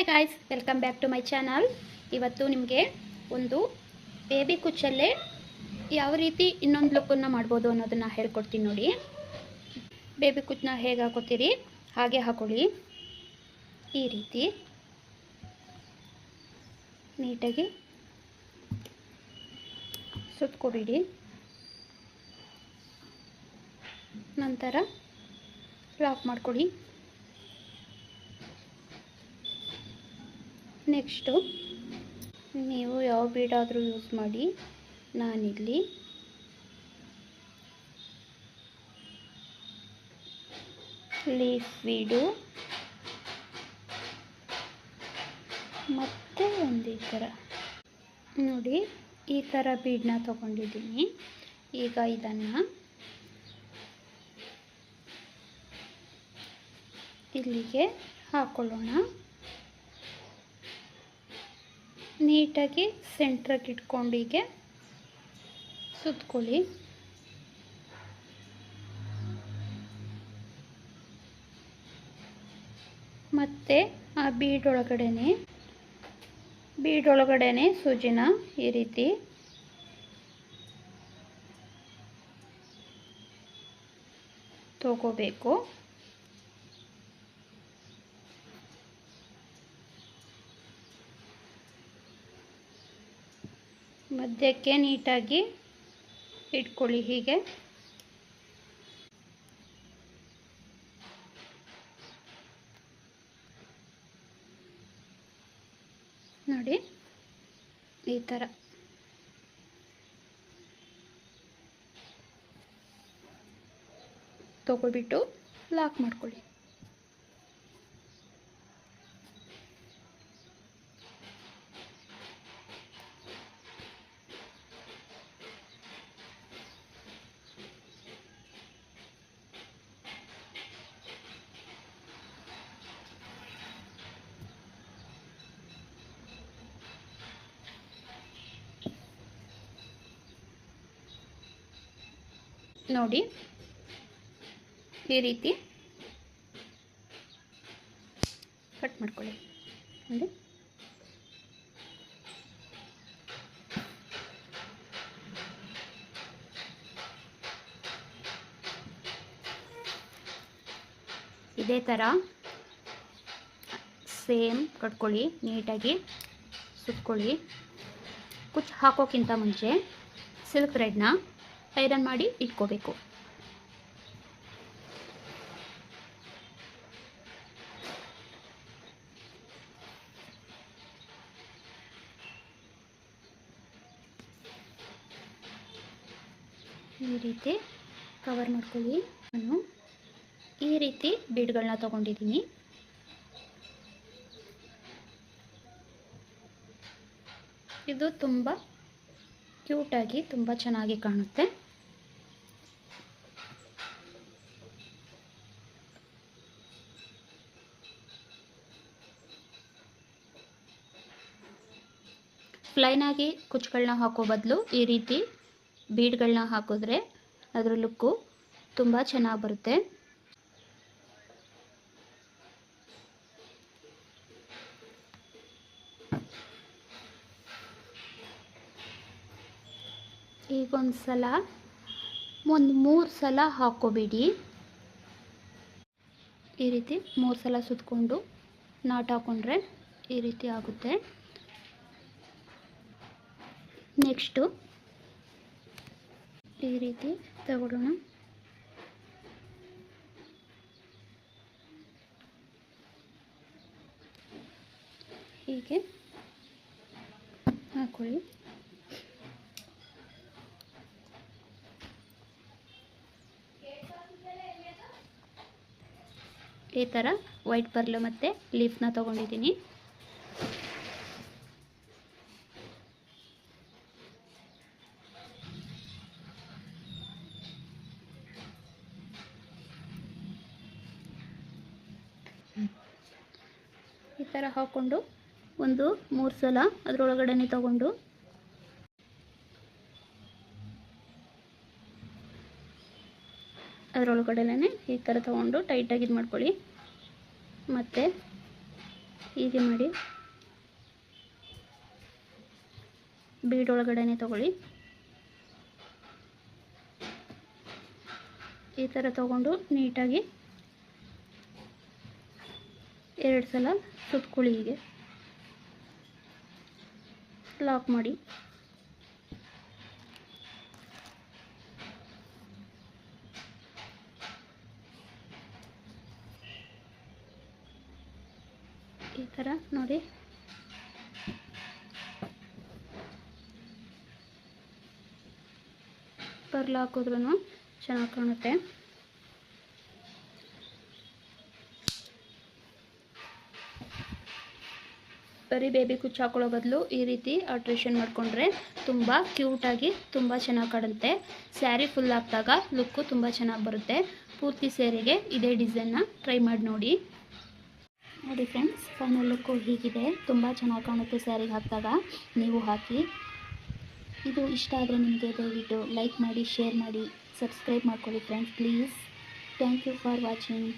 Hi guys welcome back to my channel ಇವತ್ತು ನಿಮಗೆ ಒಂದು ಬೇಬಿ ಕುಚ್ಚಲ್ಲೇ ಯಾವ ರೀತಿ ಇನ್ನೊಂದು ಲುಕ್ಕನ್ನು ಮಾಡ್ಬೋದು ಅನ್ನೋದನ್ನು ಹೇಳ್ಕೊಡ್ತೀನಿ ನೋಡಿ. ಬೇಬಿ ಕುಚ್ಚನ್ನ ಹೇಗೆ ಹಾಕೋತೀರಿ? ಹಾಗೆ ಹಾಕೊಳ್ಳಿ. ಈ ರೀತಿ. ನೀಟಾಗಿ ಸುತ್ಕೊಬಿಡಿ. ನಂತರ ಲಾಕ್ ಮಾಡ್ಕೊಳ್ಳಿ. ನೆಕ್ಸ್ಟು, ನೀವು ಯಾವ ಬೀಡಾದರೂ ಯೂಸ್ ಮಾಡಿ, ನಾನಿಲ್ಲಿ ಲೀಫ್ ಬೀಡು ಮತ್ತು ಒಂದು ಥರ. ನೋಡಿ, ಈ ಥರ ಬೀಡನ್ನ ತೊಗೊಂಡಿದ್ದೀನಿ. ಈಗ ಇದನ್ನು ಇಲ್ಲಿಗೆ ಹಾಕೊಳ್ಳೋಣ. ನೀಟಾಗಿ ಸೆಂಟ್ರಾಗಿ ಇಟ್ಕೊಂಡು ಹೀಗೆ ಸುತ್ತಕೊಳ್ಳಿ ಮತ್ತು ಆ ಬೀಡೊಳಗಡೆನೆ ಬೀಡೊಳಗಡೆನೆ ಸೂಜಿನ ಈ ರೀತಿ ತಗೋಬೇಕು. ಮಧ್ಯಕ್ಕೆ ನೀಟಾಗಿ ಇಟ್ಕೊಳ್ಳಿ ಹೀಗೆ. ನೋಡಿ ಈ ಥರ. ತಗೊಬಿಟ್ಟು ಲಾಕ್ ಮಾಡ್ಕೊಳ್ಳಿ. ನೋಡಿ. ಈ ರೀತಿ. ಕಟ್ ಮಾಡ್ಕೊಳ್ಳಿ. ನೋಡಿ. ಇದೇ ಥರ ಸೇಮ್ ಕಟ್ಕೊಳ್ಳಿ, ನೀಟಾಗಿ ಸುತ್ಕೊಳ್ಳಿ. ಕುಚ್ಚು ಹಾಕೋಕ್ಕಿಂತ ಮುಂಚೆ, ಸಿಲ್ಕ್ ಥ್ರೆಡ್ನ ಐರನ್ ಮಾಡಿ ಇಟ್ಕೋಬೇಕು. ಈ ರೀತಿ ಕವರ್ ಮಾಡ್ಕೊಳ್ಳಿ. ನಾನು ಈ ರೀತಿ ಬೀಡ್ಗಳನ್ನ ತಗೊಂಡಿದ್ದೀನಿ. ಇದು ತುಂಬ ಕ್ಯೂಟಾಗಿ ತುಂಬ ಚೆನ್ನಾಗಿ ಕಾಣುತ್ತೆ. ಪ್ಲೈನಾಗಿ ಕುಚ್ಚುಗಳನ್ನ ಹಾಕೋ ಬದಲು ಈ ರೀತಿ ಬೀಡ್ಗಳನ್ನ ಹಾಕಿದ್ರೆ ಅದರ ಲುಕ್ಕು ತುಂಬ ಚೆನ್ನಾಗಿ ಬರುತ್ತೆ. ಈಗ ಒಂದು ಸಲ ಒಂದು ಮೂರು ಸಲ ಹಾಕೋಬೇಡಿ ಈ ರೀತಿ ಮೂರು ಸಲ ಸುತ್ತಕೊಂಡು ನಾಟ್ ಹಾಕ್ಕೊಂಡ್ರೆ ಈ ರೀತಿ ಆಗುತ್ತೆ. ನೆಕ್ಸ್ಟು ಈ ರೀತಿ ತಗೊಳ್ಳೋಣ. ಹೀಗೆ ಹಾಕೊಳ್ಳಿ. ಈ ಥರ ವೈಟ್ ಪರ್ಲು ಮತ್ತು ಲೀಫ್ನ ತೊಗೊಂಡಿದ್ದೀನಿ. ಈ ಥರ ಹಾಕ್ಕೊಂಡು ಒಂದು ಮೂರು ಸಲ ಅದರೊಳಗಡೆ ತಗೊಂಡು ಅದರೊಳಗಡೆನೇ ಈ ಥರ ತೊಗೊಂಡು ಟೈಟಾಗಿ ಇದು ಮಾಡ್ಕೊಳ್ಳಿ. ಮತ್ತು ಹೀಗೆ ಮಾಡಿ ಬೀಡ್ ಒಳಗಡೆನೆ ತಗೊಳ್ಳಿ. ಈ ಥರ ತಗೊಂಡು ನೀಟಾಗಿ ಎರಡು ಸಲ ಸುತ್ಕೊಳ್ಳಿ ಹೀಗೆ. ಲಾಕ್ ಮಾಡಿ. ಈ ಥರ ನೋಡಿ. ಪರ್ಲ್ ಹಾಕಿದ್ರೂ ಚೆನ್ನಾಗಿ ಕಾಣುತ್ತೆ. ಬರೀ ಬೇಬಿ ಕುಚ್ಚು ಹಾಕೊಳ್ಳೋ ಬದಲು ಈ ರೀತಿ ಆಲ್ಟ್ರೇಷನ್ ಮಾಡಿಕೊಂಡ್ರೆ ತುಂಬ ಕ್ಯೂಟಾಗಿ ತುಂಬ ಚೆನ್ನಾಗಿ ಕಾಣುತ್ತೆ ಸ್ಯಾರಿ ಫುಲ್ ಹಾಕಿದಾಗ ಲುಕ್ಕು ತುಂಬ ಚೆನ್ನಾಗಿ ಬರುತ್ತೆ. ಪೂರ್ತಿ ಸ್ಯಾರಿಗೆ ಇದೇ ಡಿಸೈನ್ನ ಟ್ರೈ ಮಾಡಿ ನೋಡಿ. ನೋಡಿ ಫ್ರೆಂಡ್ಸ್ ಫೈನಲ್ ಲುಕ್ಕು ಹೀಗಿದೆ. ತುಂಬ ಚೆನ್ನಾಗಿ ಕಾಣುತ್ತೆ ಸ್ಯಾರಿಗೆ ಹಾಕಿದಾಗ. ನೀವು ಹಾಕಿ. ಇದು ಇಷ್ಟ ಆದರೆ ನಿಮಗೆ ದಯವಿಟ್ಟು ಲೈಕ್ ಮಾಡಿ ಶೇರ್ ಮಾಡಿ ಸಬ್ಸ್ಕ್ರೈಬ್ ಮಾಡ್ಕೊಳ್ಳಿ friends please thank you for watching